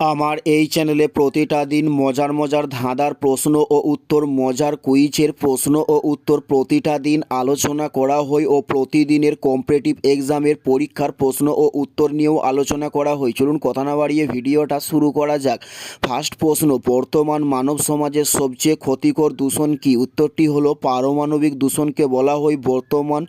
আমার এই চ্যানেলে প্রতিটা দিন মজার মজার ধাঁধার প্রশ্ন ও উত্তর, মজার কুইজের প্রশ্ন ও উত্তর প্রতিটা দিন আলোচনা করা হয় ও প্রতিদিনের কম্পিটিটিভ এক্সামের পরীক্ষার প্রশ্ন ও উত্তর নিয়েও আলোচনা করা হয়। চলুন কথা না বাড়িয়ে ভিডিওটা শুরু করা যাক। ফার্স্ট প্রশ্ন, বর্তমান মানব সমাজের সবচেয়ে ক্ষতিকর দূষণ কি? উত্তরটি হলো পারমাণবিক দূষণকে বলা হয় বর্তমান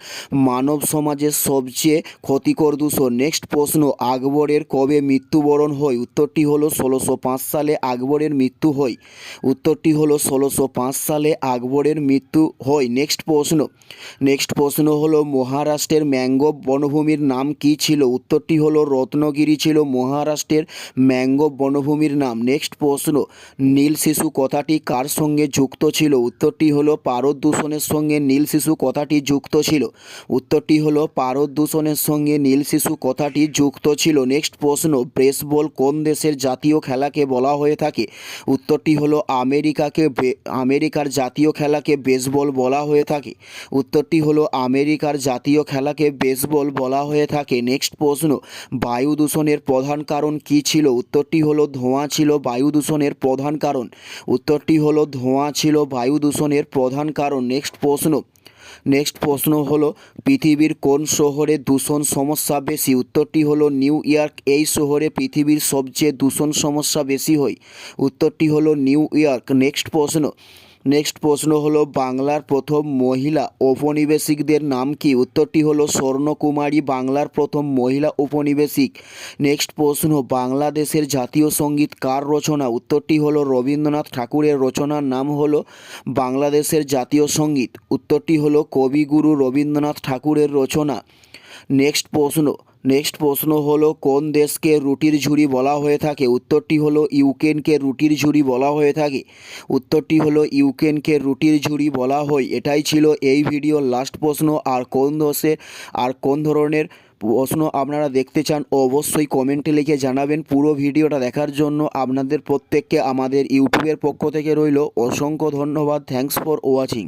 মানব সমাজের সবচেয়ে ক্ষতিকর দূষণ। নেক্সট প্রশ্ন, আকবরের কবে মৃত্যুবরণ হয়? উত্তরটি হলো ষোলোশো পাঁচ সালে আকবরের মৃত্যু হয় উত্তরটি হলো ষোলোশো সালে আকবরের মৃত্যু হয় নেক্সট প্রশ্ন। নেক্সট প্রশ্ন হলো মহারাষ্ট্রের ম্যাঙ্গোভ বনভূমির নাম কি ছিল? উত্তরটি হলো রত্নগিরি ছিল মহারাষ্ট্রের ম্যাঙ্গোভ বনভূমির নাম। নেক্সট প্রশ্ন। নীল শিশু কথাটি কার সঙ্গে যুক্ত ছিল? উত্তরটি হলো পারদ দূষণের সঙ্গে নীল শিশু কথাটি যুক্ত ছিল। উত্তরটি হলো পারদ দূষণের সঙ্গে নীল শিশু কথাটি যুক্ত ছিল। নেক্সট প্রশ্ন। বেসবল কোন দেশের জাতীয় খেলাকে বলা হয়ে থাকে। উত্তরটি হলো আমেরিকাকে আমেরিকার জাতীয় খেলাকে বেসবল বলা হয়ে থাকে। উত্তরটি হলো আমেরিকার জাতীয় খেলাকে বেসবল বলা হয়ে থাকে। নেক্সট প্রশ্ন, বায়ু দূষণের প্রধান কারণ কি ছিল? উত্তরটি হলো ধোঁয়া ছিল বায়ু দূষণের প্রধান কারণ। উত্তরটি হলো ধোঁয়া ছিল বায়ু দূষণের প্রধান কারণ। নেক্সট প্রশ্ন নেক্সট প্রশ্ন হলো, পৃথিবীর কোন শহরে দূষণ সমস্যা বেশি? উত্তরটি হলো, নিউ ইয়র্ক এই শহরে পৃথিবীর সবচেয়ে দূষণ সমস্যা বেশি হয়। উত্তরটি হলো, নিউ ইয়র্ক। নেক্সট প্রশ্ন নেক্সট প্রশ্ন হলো, বাংলার প্রথম মহিলা ঔপনিবেশিকদের নাম কি? উত্তরটি হলো, স্বর্ণকুমারী বাংলার প্রথম মহিলা ঔপনিবেশিক। নেক্সট প্রশ্ন, বাংলাদেশের জাতীয় সংগীত কার রচনা? উত্তরটি হলো, রবীন্দ্রনাথ ঠাকুরের রচনার নাম হলো, বাংলাদেশের জাতীয় সংগীত। উত্তরটি হলো, কবিগুরু রবীন্দ্রনাথ ঠাকুরের রচনা। নেক্সট প্রশ্ন নেক্সট প্রশ্ন হলো, কোন দেশকে রুটির ঝুড়ি বলা হয়ে থাকে? উত্তরটি হলো, ইউক্রেনকে রুটির ঝুড়ি বলা হয়ে থাকে। উত্তরটি হলো, ইউক্রেনকে রুটির ঝুড়ি বলা হয় এটাই ছিল এই ভিডিওর লাস্ট প্রশ্ন। আর কোন দেশে, আর কোন ধরনের প্রশ্ন আপনারা দেখতে চান, অবশ্যই কমেন্টে লিখে জানাবেন। পুরো ভিডিওটা দেখার জন্য আপনাদের প্রত্যেককে আমাদের ইউটিউবের পক্ষ থেকে রইল। অসংখ্য ধন্যবাদ। Thanks for watching